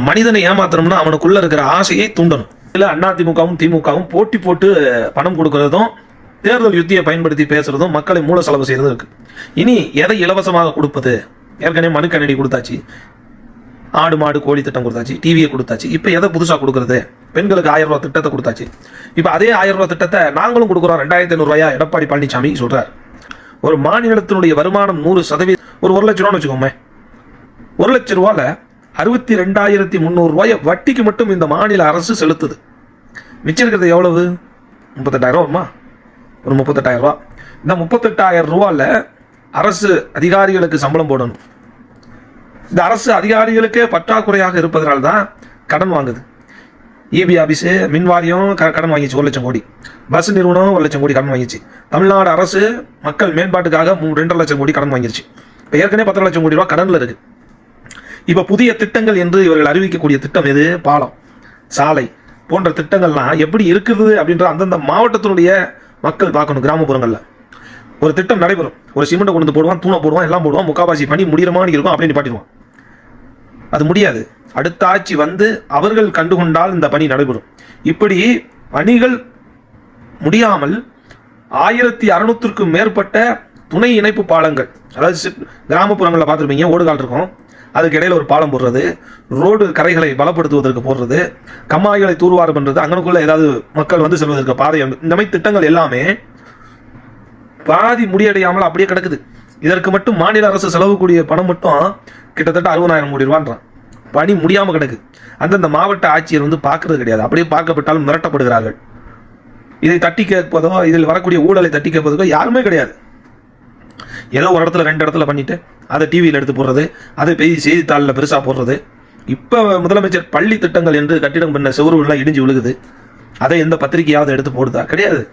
மனிதனை ஏமாத்தணும்னா அவனுக்குள்ள இருக்கிற ஆசையை தூண்டணும். இல்ல அண்ணா திமுகவும் திமுகவும் போட்டி போட்டு பணம் கொடுக்கறதும் தேர்தல் யுத்தியை பயன்படுத்தி பேசுறதும் மக்களை மூல செலவு செய்யறதும் இருக்கு இனி எதை இலவசமாக கொடுப்பது? ஏற்கனவே மனு கண்ணடி கொடுத்தாச்சு. ஆடு மாடு கோழி திட்டம் கொடுத்தாச்சு. டிவியை கொடுத்தாச்சு. இப்போ எதை புதுசாக கொடுக்குறது? பெண்களுக்கு ஆயிரம் ரூபா திட்டத்தை கொடுத்தாச்சு. இப்போ அதே ஆயிரம் ரூபாய் திட்டத்தை நாங்களும் கொடுக்குறோம். ரெண்டாயிரத்தி ஐநூறுரூவாயா எடப்பாடி பழனிசாமி சொல்கிறார் ஒரு மாநிலத்தினுடைய வருமானம் நூறு சதவீதம். ஒரு ஒரு லட்ச ரூபான்னு வச்சுக்கோமே. ஒரு லட்ச ரூபாவில் அறுபத்தி ரெண்டாயிரத்தி முந்நூறு ரூபாயை வட்டிக்கு மட்டும் இந்த மாநில அரசு செலுத்துது. மிச்சம் இருக்கிறது எவ்வளவு? முப்பத்தெட்டாயிரம் ரூபாமா ஒரு முப்பத்தெட்டாயிரம் ரூபா. இந்த முப்பத்தெட்டாயிரம் ரூபால அரசு அதிகாரிகளுக்கு சம்பளம் போடணும். இந்த அரசு அதிகாரிகளுக்கே பற்றாக்குறையாக இருப்பதனால தான் கடன் வாங்குது. இபி ஆபீஸு மின் வாரியம் க- கடன் வாங்கிச்சு ஒரு லட்சம் கோடி. பஸ் நிறுவனம் ஒரு லட்சம் கோடி கடன் வாங்கிச்சு. தமிழ்நாடு அரசு மக்கள் மேம்பாட்டுக்காக மூ ரெண்டரை லட்சம் கோடி கடன் வாங்கிருச்சு. இப்போ ஏற்கனவே பத்தரை லட்சம் கோடி ரூபா கடனில் இருக்குது இப்போ புதிய திட்டங்கள் என்று இவர்கள் அறிவிக்கக்கூடிய திட்டம் எது? பாலம் சாலை போன்ற திட்டங்கள்லாம் எப்படி இருக்குது அப்படின்ற அந்தந்த மாவட்டத்தினுடைய மக்கள் பார்க்கணும் கிராமப்புறங்களில். ஒரு திட்டம் நடைபெறும். ஒரு சிமெண்ட்டை கொண்டு வந்து போடுவான் தூணை போடுவான் எல்லாம் போடுவான் முக்காவாசி பணி முடிகிறமான்னு இருக்கும் அப்படின்னு பாட்டிடுவான் அது முடியாது. அடுத்த ஆட்சி வந்து அவர்கள் கண்டுகொண்டால் இந்த பணி நடைபெறும். இப்படி பணிகள் முடியாமல் ஆயிரத்தி அறுநூத்திற்கும் மேற்பட்ட துணை இணைப்பு பாலங்கள் அதாவது கிராமப்புறங்களில் பார்த்துருப்பீங்க ஓடுகால் இருக்கும். அதுக்கு இடையில ஒரு பாலம் போடுறது ரோடு கரைகளை பலப்படுத்துவதற்கு போடுறது கம்மாய்களை தூர்வாறு பண்ணுறது அங்கனுக்குள்ளே ஏதாவது மக்கள் வந்து செல்வதற்கு பாதை இந்த மாதிரி திட்டங்கள் எல்லாமே பாதி முடியடையாமல் அப்படியே கிடக்குது. இதற்கு மட்டும் மாநில அரசு செலவுக்கூடிய பணம் மட்டும் கிட்டத்தட்ட அறுபதாயிரம் கோடி ரூபான்றான். பணி முடியாமல் கிடக்கு. அந்தந்த மாவட்ட ஆட்சியர் வந்து பார்க்கறது கிடையாது. அப்படியே பார்க்கப்பட்டாலும் மிரட்டப்படுகிறார்கள். இதை தட்டி கேட்பதோ இதில் வரக்கூடிய ஊழலை தட்டி கேட்பதோ யாருமே கிடையாது. ஏதோ ஒரு இடத்துல ரெண்டு இடத்துல பண்ணிவிட்டு அதை டிவியில் எடுத்து போடுறது அதை போய் செய்தித்தாளில் பெருசாக போடுறது. இப்போ முதலமைச்சர் பள்ளி திட்டங்கள் என்று கட்டிடம் பண்ண செவருலாம் இடிஞ்சு விழுகுது. அதை எந்த பத்திரிகையாவது எடுத்து போடுதா? கிடையாது.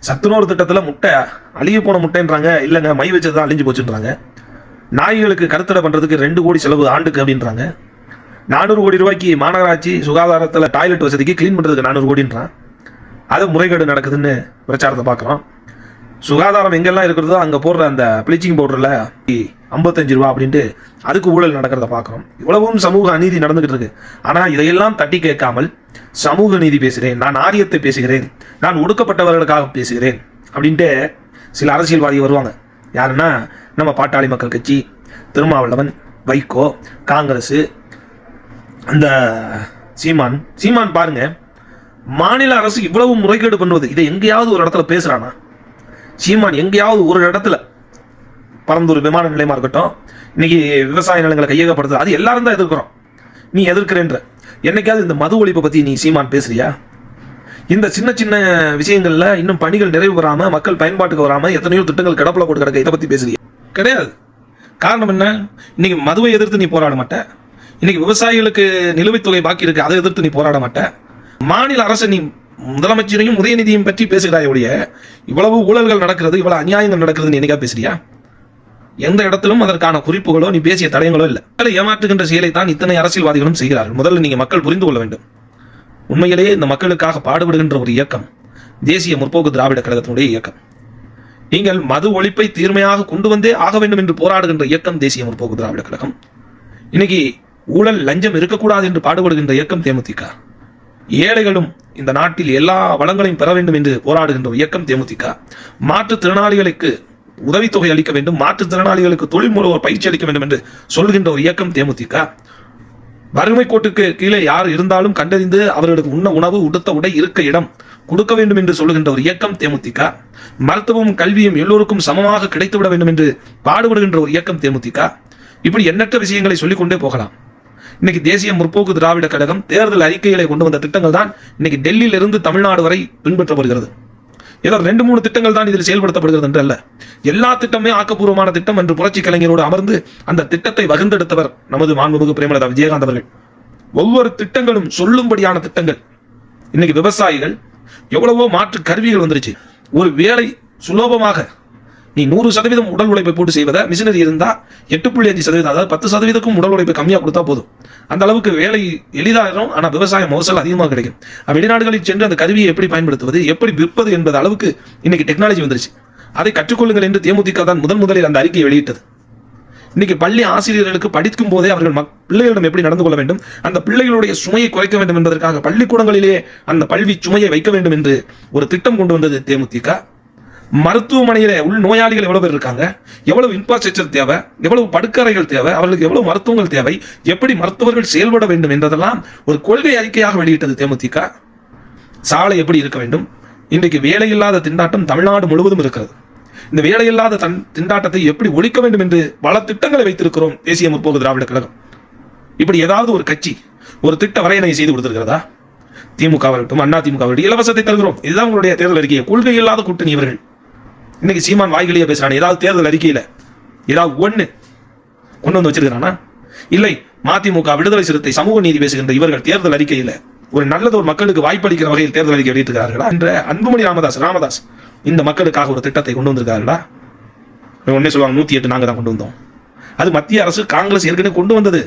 சத்துணவு திட்டத்தில் முட்டை அழுகி போன முட்டைன்றாங்க இல்லைங்க மை வச்சது தான் அழிஞ்சு போச்சுன்றாங்க. நாய்களுக்கு கருத்தடை பண்ணுறதுக்கு ரெண்டு கோடி செலவு ஆண்டுக்கு அப்படின்றாங்க. நானூறு கோடி ரூபாய்க்கு மாநகராட்சி சுகாதாரத்தில் டாய்லெட் வசதிக்கு க்ளீன் பண்ணுறதுக்கு நானூறு கோடின்றான். அது முறைகேடு நடக்குதுன்னு பிரச்சாரத்தை பார்க்குறோம். சுகாதாரம் எங்கெல்லாம் இருக்கிறதோ அங்கே போடுற அந்த ப்ளீச்சிங் பவுடரில் ஐம்பத்தஞ்சு ரூபா அப்படின்ட்டு அதுக்கு ஊழல் நடக்கிறத பார்க்குறோம் இவ்வளவும் சமூக அநீதி நடந்துகிட்டு இருக்கு. ஆனால் இதையெல்லாம் தட்டி கேட்காமல் சமூக நீதி பேசுகிறேன். நான் ஆரியத்தை பேசுகிறேன். நான் ஒடுக்கப்பட்டவர்களுக்காக பேசுகிறேன் அப்படின்ட்டு சில அரசியல்வாதி வருவாங்க. யாருன்னா நம்ம பாட்டாளி மக்கள் கட்சி திருமாவளவன் வைகோ காங்கிரஸ் அந்த சீமான். சீமான் பாருங்க மாநில அரசு இவ்வளவு முறைகேடு பண்ணுவது. இதை எங்கேயாவது ஒரு இடத்துல பேசுகிறானா சீமான் எங்கேயாவது ஒரு இடத்துல பரந்தூர் விமான நிலையமா இருக்கட்டும் இன்னைக்கு விவசாய நிலங்களை கையகப்படுத்துது அது எல்லாரும் தான் எதிர்க்கிறோம். நீ எதிர்க்கிறேன்ற. என்னைக்காவது இந்த மது ஒழிப்பை பத்தி நீ சீமான் பேசுறியா? இந்த சின்ன சின்ன விஷயங்கள்ல இன்னும் பணிகள் நிறைவு பெறாம மக்கள் பயன்பாட்டுக்கு வராம எத்தனையோ திட்டங்கள் கிடப்பில் போட்டு கிடக்க இதை பத்தி பேசுறியா? கிடையாது. காரணம் என்ன? இன்னைக்கு மதுவை எதிர்த்து நீ போராட மாட்ட. இன்னைக்கு விவசாயிகளுக்கு நிலுவைத் தொகை பாக்கி இருக்கு அதை எதிர்த்து நீ போராட மாட்ட. மாநில அரசு நீ முதலமைச்சரையும் உதயநிதியும் பற்றி பேசுகிறாய் ஒழிய இவ்வளவு ஊழல்கள் நடக்கிறது இவ்வளவு அநியாயங்கள் நடக்கிறதுன்னு என்னைக்கா பேசுறியா? எந்த இடத்திலும் அதற்கான குறிப்புகளோ நீ பேசிய தடயங்களோ இல்லை. மக்களை ஏமாற்றுகின்ற செயலை தான் இத்தனை அரசியல்வாதிகளும் செய்கிறார்கள். முதல்ல நீங்க மக்கள் புரிந்து கொள்ள வேண்டும். உண்மையிலேயே இந்த மக்களுக்காக பாடுபடுகின்ற ஒரு இயக்கம் தேசிய முற்போக்கு திராவிட கழகத்தினுடைய இயக்கம். நீங்கள் மது ஒழிப்பை தீர்மையாக கொண்டு வந்தே ஆக வேண்டும் என்று போராடுகின்ற இயக்கம் தேசிய முற்போக்கு திராவிட கழகம். இன்னைக்கு ஊழல் லஞ்சம் இருக்கக்கூடாது என்று பாடுபடுகின்ற இயக்கம் தேமுதிக. ஏழைகளும் இந்த நாட்டில் எல்லா வளங்களையும் பெற வேண்டும் என்று போராடுகின்ற இயக்கம் தேமுதிக. மாற்றுத்திறனாளிகளுக்கு உதவித்தொகை அளிக்க வேண்டும். மாற்றுத்திறனாளிகளுக்கு தொழில் முறைவோர் பயிற்சி அளிக்க வேண்டும் என்று சொல்கின்ற ஒரு இயக்கம் தேமுதிக. வறுமை கோட்டுக்கு கீழே யார் இருந்தாலும் கண்டறிந்து அவர்களுக்கு உண்ண உணவு உடுத்த உடை இருக்க இடம் கொடுக்க வேண்டும் என்று சொல்லுகின்ற ஒரு இயக்கம் தேமுதிக. மருத்துவமும் கல்வியும் எல்லோருக்கும் சமமாக கிடைத்துவிட வேண்டும் என்று பாடுபடுகின்ற ஒரு இயக்கம் தேமுதிக. இப்படி எண்ணற்ற விஷயங்களை சொல்லிக்கொண்டே போகலாம். இன்னைக்கு தேசிய முற்போக்கு திராவிட கழகம் தேர்தல் அறிக்கைகளை கொண்டு வந்த திட்டங்கள் தான் இன்னைக்கு டெல்லியிலிருந்து தமிழ்நாடு வரை பின்பற்றப்படுகிறது. ஏதோ ரெண்டு மூணு திட்டங்கள் தான் இதில் செயல்படுத்தப்படுகிறது என்று அல்ல எல்லா திட்டமே ஆக்கப்பூர்வமான திட்டம் என்று புரட்சி கலைஞரோடு அமர்ந்து அந்த திட்டத்தை வகுந்தெடுத்தவர் நமது மாண்புமிகு பிரேமலதா விஜயகாந்த் அவர்கள். ஒவ்வொரு திட்டங்களும் சொல்லும்படியான திட்டங்கள். இன்னைக்கு விவசாயிகள் எவ்வளவோ மாற்று கருவிகள் வந்துருச்சு. ஒரு வேலை சுலபமாக நீ நூறு சதவீதம் உடல் உழைப்பை போட்டு செய்வதை மிஷினரி இருந்தா எட்டு புள்ளி அஞ்சு சதவீதம் அதாவது பத்து சதவீதக்கும் உடல் உழைப்பை கம்மியாக கொடுத்தா போதும். அந்த அளவுக்கு வேலை எளிதாகும் ஆனால் விவசாய மகசூல் அதிகமாக கிடைக்கும். வெளிநாடுகளில் சென்று அந்த கருவியை எப்படி பயன்படுத்துவது எப்படி விற்பது என்பது அளவுக்கு இன்னைக்கு டெக்னாலஜி வந்துருச்சு. அதை கற்றுக்கொள்ளுங்கள் என்று தேமுதிக தான் முதன் முதலில் அந்த அறிக்கையை வெளியிட்டது. இன்னைக்கு பள்ளி ஆசிரியர்களுக்கு படிக்கும் போதே அவர்கள் மக்- பிள்ளைகளிடம் எப்படி நடந்து கொள்ள வேண்டும் அந்த பிள்ளைகளுடைய சுமையை குறைக்க வேண்டும் என்பதற்காக பள்ளிக்கூடங்களிலேயே அந்த பல்வி சுமையை வைக்க வேண்டும் என்று ஒரு திட்டம் கொண்டு வந்தது தேமுதிக. மருத்துவமனையில் உள் நோயாளிகள் எவ்வளவு பேர் இருக்காங்க? எவ்வளவு இன்ஃப்ராஸ்ட்ரக்சர் தேவை? எவ்வளவு படுக்கறைகள் தேவை? அவர்களுக்கு எவ்வளவு மருத்துவங்கள் தேவை? எப்படி மருத்துவர்கள் செயல்பட வேண்டும் என்றதெல்லாம் ஒரு கொள்கை அறிக்கையாக வெளியிட்டது தேமுதிக. சாலை எப்படி இருக்க வேண்டும்? இன்றைக்கு வேலையில்லாத திண்டாட்டம் தமிழ்நாடு முழுவதும் இருக்கிறது. இந்த வேலையில்லாத தன் திண்டாட்டத்தை எப்படி ஒழிக்க வேண்டும் என்று பல திட்டங்களை வைத்திருக்கிறோம் தேசிய முற்போக்கு திராவிட கழகம். இப்படி ஏதாவது ஒரு கட்சி ஒரு திட்ட வரையறை செய்து கொடுத்திருக்கிறதா? திமுக வரட்டும் அண்ணா திமுக வரட்டும் இலவசத்தை தருகிறோம். இதுதான் உங்களுடைய தேர்தல் அறிக்கையை. கொள்கை இல்லாத கூட்டணி இவர்கள். இன்னைக்கு சீமான் வாய்களியே பேசுறானே. ஏதாவது தேர்தல் அறிக்கையில ஏதாவது ஒண்ணு கொண்டு வந்து வச்சிருக்கிறானா? இல்லை மதிமுக விடுதலை சிறுத்தை சமூக நீதி பேசுகின்ற இவர்கள் தேர்தல் அறிக்கையில ஒரு நல்லது ஒரு மக்களுக்கு வாய்ப்பளிக்கிற வகையில் தேர்தல் அறிக்கை வெளியிட்டிருக்கிறார்களா? என்ற அன்புமணி ராமதாஸ் ராமதாஸ் இந்த மக்களுக்காக ஒரு திட்டத்தை கொண்டு வந்திருக்கார்களா? உடனே சொல்லுவாங்க நூத்தி எட்டு நாங்க தான் கொண்டு வந்தோம். அது மத்திய அரசு காங்கிரஸ் ஏற்கனவே கொண்டு வந்தது.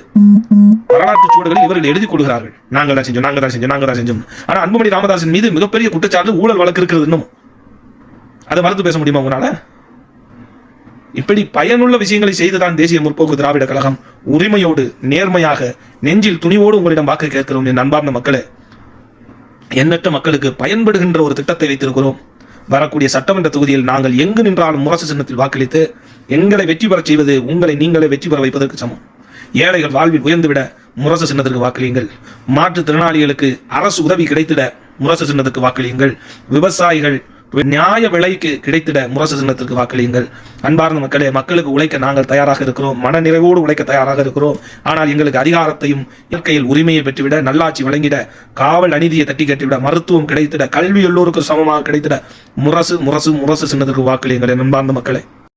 வரலாற்று சூடுகளில் இவர்கள் எழுதி கொடுக்கிறார்கள். நாங்கள் தான் செஞ்சோம் நாங்கள் தான் செஞ்சோம் நாங்கள் தான் செஞ்சோம். ஆனா அன்புமணி ராமதாசன் மீது மிகப்பெரிய குற்றச்சாட்டு ஊழல் வழக்கு இருக்கிறது இன்னும். அதை வளர்த்து பேச முடியுமா உங்களால? இப்படி பயனுள்ள விஷயங்களை செய்துதான் தேசிய முற்போக்கு திராவிட கழகம் உரிமையோடு நேர்மையாக நெஞ்சில் துணிவோடு உங்களிடம் வாக்கு கேட்கிறோம் என் அன்பார்ந்த மக்களே. எண்ணற்ற மக்களுக்கு பயன்படுகின்ற ஒரு திட்டத்தை வைத்திருக்கிறோம். வரக்கூடிய சட்டமன்ற தொகுதியில் நாங்கள் எங்கு நின்றாலும் முரசு சின்னத்தில் வாக்களித்து எங்களை வெற்றி பெறச் செய்வது உங்களை நீங்களே வெற்றி பெற வைப்பதற்கு சமம். ஏழைகள் வாழ்வில் உயர்ந்துவிட முரசு சின்னத்திற்கு வாக்களியுங்கள். மாற்றுத்திறனாளிகளுக்கு அரசு உதவி கிடைத்திட முரசு சின்னத்துக்கு வாக்களியுங்கள். விவசாயிகள் நியாய விலைக்கு கிடைத்திட முரசு சின்னத்திற்கு வாக்களியுங்கள். அன்பார்ந்த மக்களே மக்களுக்கு உழைக்க நாங்கள் தயாராக இருக்கிறோம். மன நிறைவோடு உழைக்க தயாராக இருக்கிறோம். ஆனால் எங்களுக்கு அதிகாரத்தையும் இயற்கையில் உரிமையை பெற்றுவிட நல்லாட்சி வழங்கிட காவல் அநீதியை தட்டி கட்டிவிட மருத்துவம் கிடைத்திட கல்வி எல்லோருக்கும் சமமாக கிடைத்திட முரசு முரசு முரசு சின்னத்திற்கு வாக்களியுங்கள் அன்பார்ந்த மக்களே.